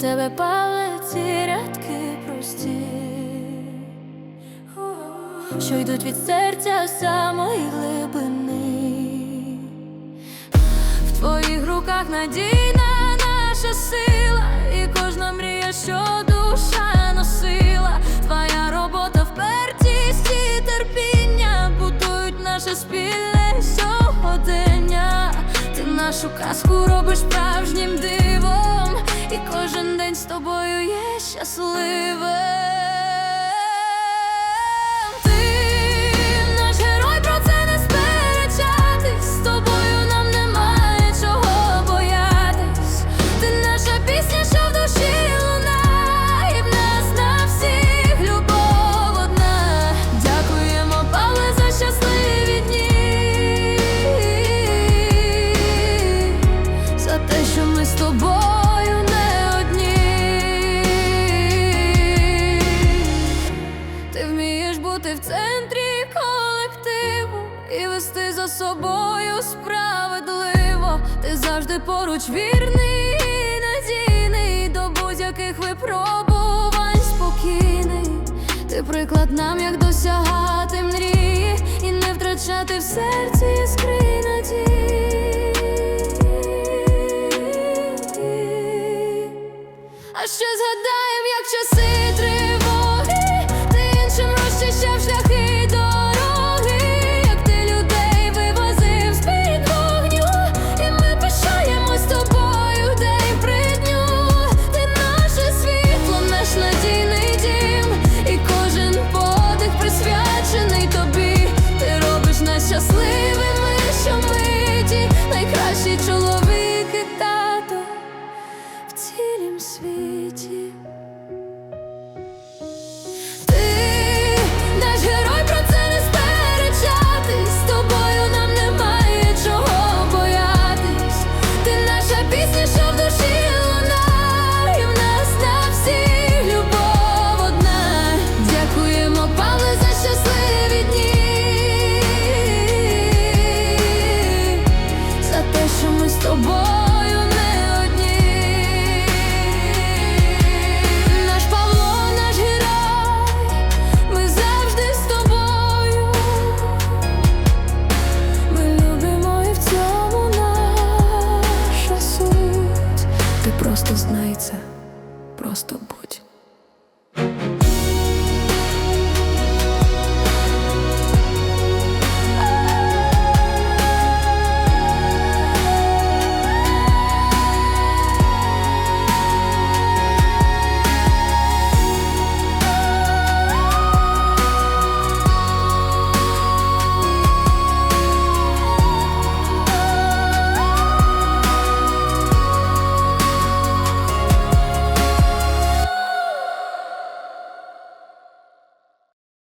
тебе палиці рядки прості, що йдуть від серця самої глибини, в твоїх руках надійна наша сила, і кожна мрія, що душа носила, твоя робота впертість і терпіння будують наше спільне сьогодення, ти нашу казку робиш справжнім дивом і кожен день з тобою є щасливим. Собою справедливо. Ти завжди поруч вірний і надійний до будь-яких випробувань спокійний. Ти приклад нам, як досягати мрії і не втрачати в серці іскри надії. що миті найкращий чоловік.